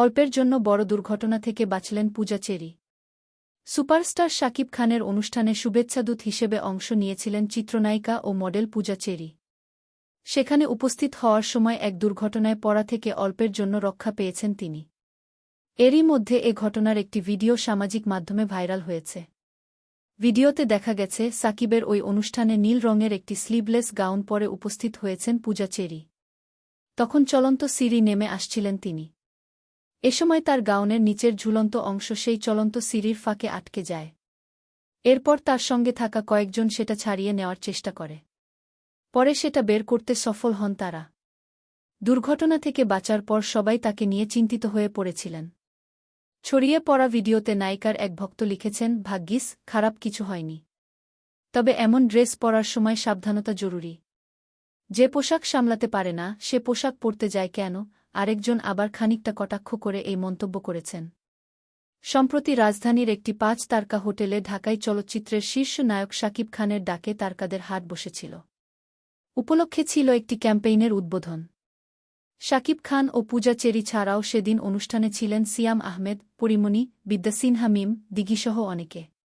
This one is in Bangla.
অল্পের জন্য বড় দুর্ঘটনা থেকে বাঁচলেন পূজা চেরি। সুপারস্টার শাকিব খানের অনুষ্ঠানে শুভেচ্ছাদূত হিসেবে অংশ নিয়েছিলেন চিত্রনায়িকা ও মডেল পূজা চেরি। সেখানে উপস্থিত হওয়ার সময় এক দুর্ঘটনায় পড়া থেকে অল্পের জন্য রক্ষা পেয়েছেন তিনি। এরই মধ্যে এ ঘটনার একটি ভিডিও সামাজিক মাধ্যমে ভাইরাল হয়েছে। ভিডিওতে দেখা গেছে, সাকিবের ওই অনুষ্ঠানে নীল রঙের একটি স্লিভলেস গাউন পরে উপস্থিত হয়েছেন পূজা চেরি। তখন চলন্ত সিঁড়ি নেমে আসছিলেন তিনি। এ সময় তার গাউনের নিচের ঝুলন্ত অংশ সেই চলন্ত সিঁড়ির ফাঁকে আটকে যায়। এরপর তার সঙ্গে থাকা কয়েকজন সেটা ছাড়িয়ে নেওয়ার চেষ্টা করে। পরে সেটা বের করতে সফল হন তারা। দুর্ঘটনা থেকে বাঁচার পর সবাই তাকে নিয়ে চিন্তিত হয়ে পড়েছিলেন। ছড়িয়ে পড়া ভিডিওতে নায়িকার এক ভক্ত লিখেছেন, ভাগ্যিস, খারাপ কিছু হয়নি। তবে এমন ড্রেস পরার সময় সাবধানতা জরুরি। যে পোশাক সামলাতে পারে না, সে পোশাক পরতে যায় কেন? আরেকজন আবার খানিকটা কটাক্ষ করে এই মন্তব্য করেছেন। সম্প্রতি রাজধানীর একটি পাঁচ তারকা হোটেলে ঢাকাই চলচ্চিত্রের শীর্ষ নায়ক শাকিব খানের ডাকে তারকাদের হাট বসেছিল। উপলক্ষে ছিল একটি ক্যাম্পেইনের উদ্বোধন। শাকিব খান ও পূজা চেরি ছাড়াও সেদিন অনুষ্ঠানে ছিলেন সিয়াম আহমেদ, পরিমণি, বিদ্যা সিনহা মিম, দিঘিসহ অনেকে।